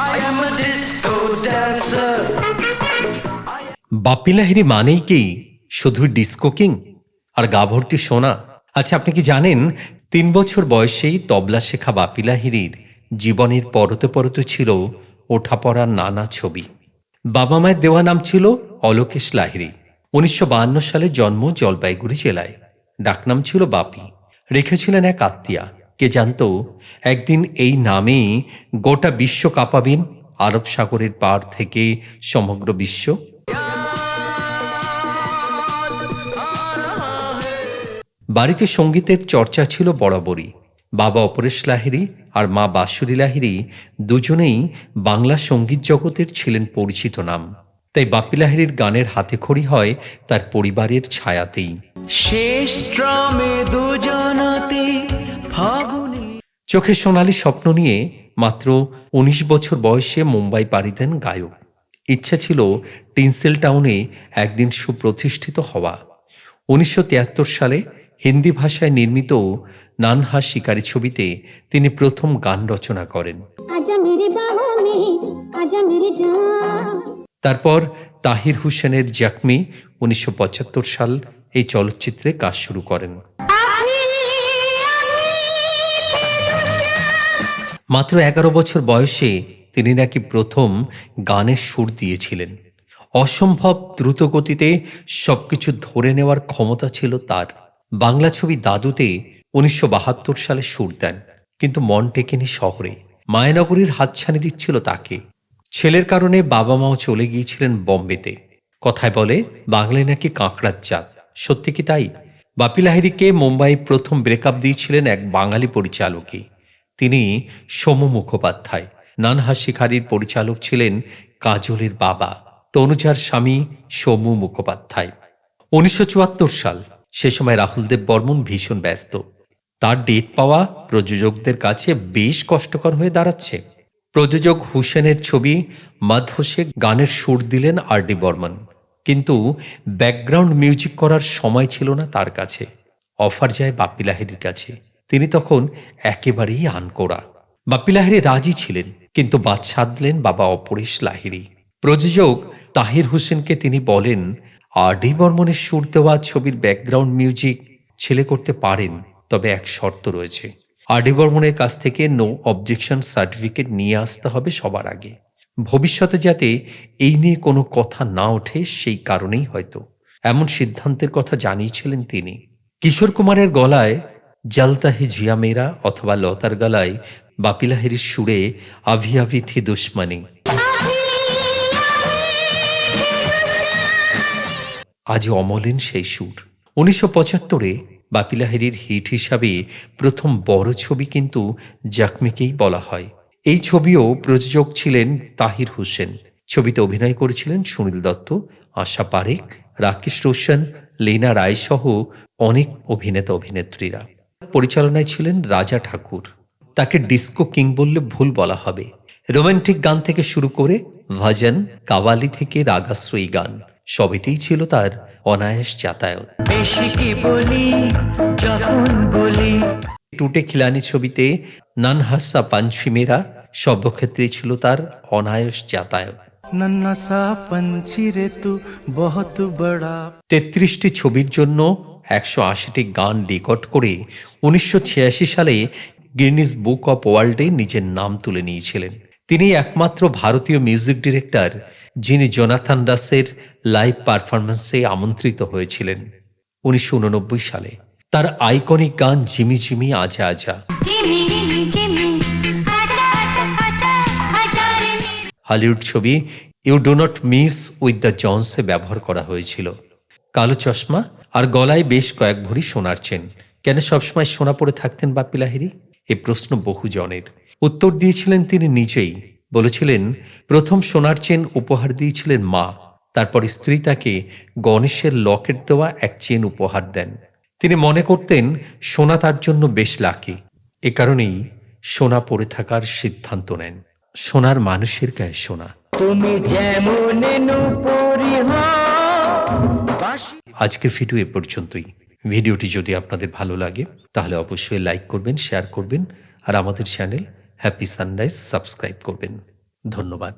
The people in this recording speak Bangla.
I. বাপ্পি লাহিড়ী মানেই কি শুধু ডিস্কো কিং আর গা ভর্তি সোনা? আচ্ছা আপনি কি জানেন, তিন বছর বয়সেই তবলা শেখা বাপ্পি লাহিড়ীর জীবনের পরতে পরতে ছিল ওঠাপড়ার নানা ছবি। বাবা মায়ের দেওয়া নাম ছিল অলোকেশ লাহিড়ী। উনিশশো সালে জন্ম জলপাইগুড়ি জেলায়। ডাকনাম ছিল বাপি। রেখেছিলেন এক আত্মীয়া। কে জানতো, একদিন এই নামেই গোটা বিশ্ব কাঁপাবেন আরব সাগরের পার থেকে সমগ্র বিশ্ব। বাড়িতে সঙ্গীতের চর্চা ছিল বরাবরই। বাবা অপরেশ লাহিড়ী আর মা বাঁশুরি লাহিড়ী দুজনেই বাংলা সংগীত জগতের ছিলেন পরিচিত নাম। তাই বাপ্পি লাহিড়ীর গানের হাতেখড়ি হয় তার পরিবারের ছায়াতেই। শেষ ট্রামে চোখে সোনালি স্বপ্ন নিয়ে মাত্র ১৯ বছর বয়সে মুম্বাই পাড়ি দেন গায়ক। ইচ্ছে ছিল টিনসেল টাউনে একদিন সুপ্রতিষ্ঠিত হওয়া। উনিশশো তিয়াত্তর সালে হিন্দি ভাষায় নির্মিত নানহা শিকারী ছবিতে তিনি প্রথম গান রচনা করেন। তারপর তাহির হুসেনের জাকমি উনিশশো পঁচাত্তর সাল এই চলচ্চিত্রে কাজ শুরু করেন। মাত্র এগারো বছর বয়সে তিনি নাকি প্রথম গানের সুর দিয়েছিলেন। অসম্ভব দ্রুত গতিতে সবকিছু ধরে নেওয়ার ক্ষমতা ছিল তার। বাংলা ছবি দাদুতে উনিশশো বাহাত্তর সালে সুর দেন, কিন্তু মন টেকেনি শহরে। মায়ানগরীর হাতছানি দিচ্ছিল তাকে। ছেলের কারণে বাবা মাও চলে গিয়েছিলেন বম্বেতে। কথায় বলে বাংলায় নাকি কাঁকড়ার জাত। সত্যি কি তাই? বাপি লাহিড়ীকে মুম্বাই প্রথম ব্রেকআপ দিয়েছিলেন এক বাঙালি পরিচালকই। তিনি সোমু মুখোপাধ্যায়। নানহা শিকারীর পরিচালক ছিলেন কাজলের বাবা, তনুজার স্বামী সোমু মুখোপাধ্যায়। উনিশশো চুয়াত্তর সাল, সে সময় রাহুল দেব বর্মন ভীষণ ব্যস্ত। তার ডেট পাওয়া প্রযোজকদের কাছে বেশ কষ্টকর হয়ে দাঁড়াচ্ছে। প্রযোজক হুসেনের ছবি মাধোসে গানের সুর দিলেন আর ডি বর্মন কিন্তু ব্যাকগ্রাউন্ড মিউজিক করার সময় ছিল না তার কাছে। অফার যায় বাপ্পি লাহিড়ির কাছে। তখন একেবারেই আনকোড়া। বাপ্পি লাহিড়ি রাজি ছিলেন, কিন্তু বাদ সাধলেন বাবা অপরেশ লাহিড়ি। প্রযোজক তাহির হোসেনকে তিনি বলেন আর ডি বর্মনের সুর দেওয়া ছবির ব্যাকগ্রাউন্ড মিউজিক ছেলে করতে পারেন, তবে এক শর্ত রয়েছে। আর ডি বর্মনের কাছ থেকে নো অবজেকশন সার্টিফিকেট নিয়ে আসতে হবে সবার আগে। ভবিষ্যতে যাতে এই নিয়ে কোনো কথা না ওঠে, সেই কারণেই হয়তো। এমন সিদ্ধান্তের কথা জানিয়েছিলেন তিনি। কিশোর কুমারের গলায় জালতা হে জিয়া মেরা অথবা লতার গলায় বাপিলাহেরির সুরে আভি আভি থি দুশ্মনী। আজ অমলিন সেই সুর। উনিশশো পঁচাত্তরে বাপিলাহেরির হিট হিসাবে প্রথম বড় ছবি কিন্তু জাকমিকেই বলা হয়। এই ছবিও প্রযোজক ছিলেন তাহির হোসেন। ছবিতে অভিনয় করেছিলেন সুনীল দত্ত, আশা পারেখ, রাকেশ রোশন, লীনা রায় সহ অনেক অভিনেতা অভিনেত্রীরা পরিচালনায় ছিলেন রাজা ঠাকুর। তাকে ডিস্কো কিং বললে ভুল বলা হবে। রোমান্টিক গান থেকে শুরু করে ভাজন কাওয়ালি থেকে রাগাশ্রয়ী গান সবেতেই ছিল তার অনায়াস যাতায়াত। টুটে খিলানি ছবিতে নানহাসা পাঞ্চি মেরা সর্বক্ষেত্রে ছিল তার অনায়াস যাতায়াত। তেত্রিশটি ছবির জন্য একশো আশিটি গান রেকর্ড করে উনিশশো ছিয়াশি সালে গির্নিস বুক অব ওয়ার্ল্ডে নিজের নাম তুলে নিয়েছিলেন। তিনি একমাত্র ভারতীয় মিউজিক ডিরেক্টর যিনি জোনাথান দাসের লাইভ পারফরমেন্সে আমন্ত্রিত হয়েছিলেন উনিশশো উননব্বই সালে। তার আইকনিক গান জিমি জিমি আজা আজা। হলিউড ছবি you do not miss with the জনসে ব্যবহার করা হয়েছিল। কালো চশমা আর গলায় বেশ কয়েক ভরি সোনার চেন। কেন সবসময় সোনা পরে থাকতেন বাপ্পি লাহিড়ী এ প্রশ্ন বহু জনের উত্তর দিয়েছিলেন তিনি নিজেই। বলেছিলেন, প্রথম সোনার চেন উপহার দিয়েছিলেন মা। তারপর স্ত্রী তাকে গণেশের লকেট দেওয়া এক চেন উপহার দেন। তিনি মনে করতেন, সোনা তার জন্য বেশ লাকি। এ কারণেই সোনা পরে থাকার সিদ্ধান্ত নেন। সোনার মানুষের গায়ে সোনা। তুমি যেমন নুপুরি বাসি আজকের ভিডিও এ পর্যন্তই। ভিডিওটি যদি আপনাদের ভালো লাগে, তাহলে অবশ্যই লাইক করবেন শেয়ার করবেন, আর আমাদের চ্যানেল হ্যাপি সানরাইজ সাবস্ক্রাইব করবেন। ধন্যবাদ।